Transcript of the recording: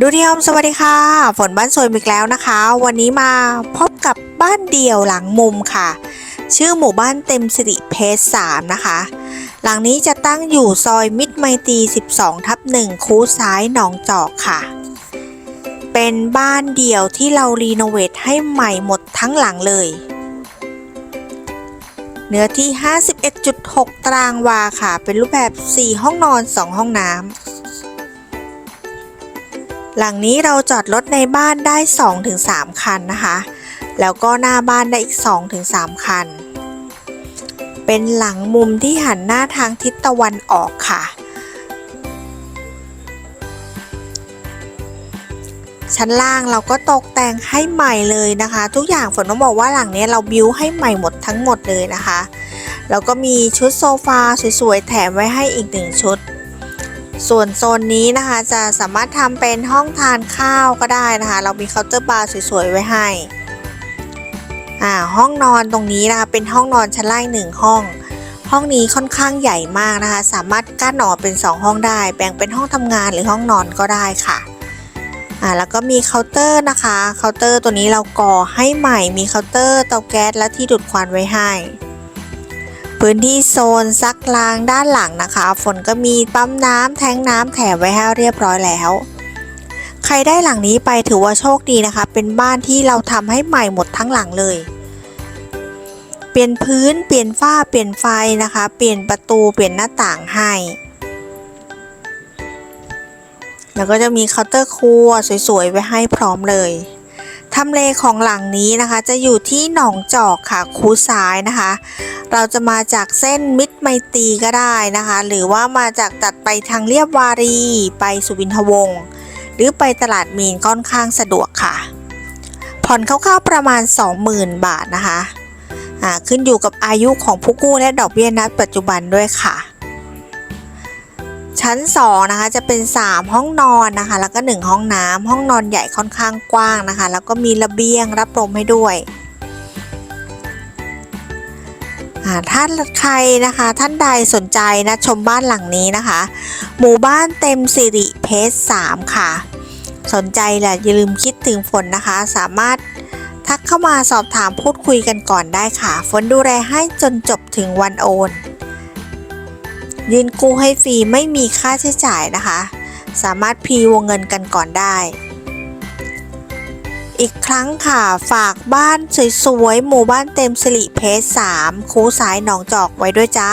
ดูที่ฮอมสวัสดีค่ะ ฝนบ้านสวยอีกแล้วนะคะ วันนี้มาพบกับบ้านเดี่ยวหลังมุมค่ะ ชื่อหมู่บ้านเต็มสิริเพชร3นะคะ หลังนี้จะตั้งอยู่ซอยมิตรไมตรี12 ทับ1คูซ้ายหนองจอกค่ะ เป็นบ้านเดี่ยวที่เรารีโนเวทให้ใหม่หมดทั้งหลังเลย เนื้อที่ 51.6 ตารางวาค่ะ เป็นรูปแบบ 4 ห้องนอน 2 ห้องน้ำ หลังนี้เราจอดรถในบ้านได้ 2-3 คันนะคะ แล้วก็หน้าบ้านได้อีก 2-3 คัน เป็นหลังมุมที่หันหน้าทางทิศตะวันออกค่ะ ชั้นล่างเราก็ตกแต่งให้ใหม่เลยนะคะ ทุกอย่างฝนต้องบอกว่าหลังนี้เราบิวให้ใหม่หมดทั้งหมดเลยนะคะ แล้วก็มีชุดโซฟาสวยๆแถมไว้ให้อีกหนึ่งชุด ส่วนโซนนี้นะคะจะสามารถทำเป็นห้องทานข้าวก็ได้นะคะ เรามีเคาน์เตอร์บาร์สวยๆไว้ให้อ่าห้องนอนตรงนี้นะคะเป็นห้องนอนชั้นล่างหนึ่งห้อง ห้องนี้ค่อนข้างใหญ่มากนะคะ สามารถกั้นออกเป็น 2 ห้องได้ แบ่งเป็นห้องทำงานหรือห้องนอนก็ได้ค่ะอ่าแล้วก็มีเคาน์เตอร์นะคะเคาน์เตอร์ตัวนี้เราก่อให้ใหม่มีเคาน์เตอร์เตาแก๊สและที่ดูดควันไว้ให้ พื้นที่โซนซักล้างด้านหลังนะคะ ฝนก็มีปั๊มน้ำแทงน้ำแถมไว้ให้เรียบร้อยแล้ว ใครได้หลังนี้ไปถือว่าโชคดีนะคะ เป็นบ้านที่เราทำให้ใหม่หมดทั้งหลังเลย เปลี่ยนพื้นเปลี่ยนฝ้าเปลี่ยนไฟนะคะ เปลี่ยนประตูเปลี่ยนหน้าต่างให้ แล้วก็จะมีเคาน์เตอร์ครัวสวยๆไว้ให้พร้อมเลยทำเลของหลังนี้นะคะ จะอยู่ที่หนองจอกค่ะคูซ้ายนะคะ เราจะมาจากเส้นมิตรไมตรีก็ได้นะคะ หรือว่ามาจากตัดไปทางเรียบวารีไปสุวินทวงศ์หรือไปตลาดมีนค่อนข้างสะดวกค่ะ ผ่อนคร่าวๆประมาณ 20,000 บาทนะคะอ่าขึ้นอยู่กับอายุของผู้กู้และดอกเบี้ยณปัจจุบันด้วยค่ะ ชั้น 2 นะคะจะเป็น 3 ห้องนอนนะคะ แล้วก็ 1 ห้องน้ำห้องนอนใหญ่ค่อนข้างกว้างนะคะ แล้วก็มีระเบียงรับลมให้ด้วย อ่าถ้าใครนะคะ ท่านใดสนใจนะชมบ้านหลังนี้นะคะ หมู่บ้านเต็มสิริเพชร3ค่ะ สนใจแหละอย่าลืมคิดถึงฝนนะคะ สามารถทักเข้ามาสอบถามพูดคุยกันก่อนได้ค่ะ ฝนดูแลให้จนจบถึงวันโอน ยืนกู้ให้ฟรีไม่มีค่าใช้จ่ายนะคะ สามารถพีวงเงินกันก่อนได้ อีกครั้งค่ะ ฝากบ้านสวยๆหมู่บ้านเต็มสิริเพชร3คูสายหนองจอกไว้ด้วยจ้า